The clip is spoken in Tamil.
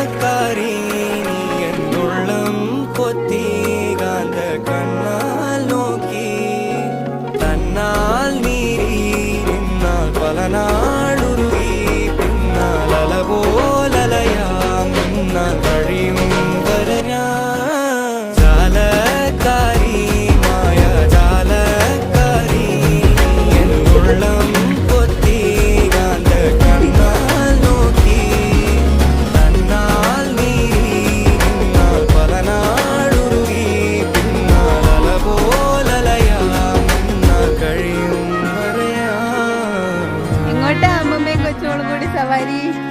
மனக்காரி நீ என் உள்ளம் கொத்தி காந்த கண்ணால் நோக்கி. தன்னால் Kawari.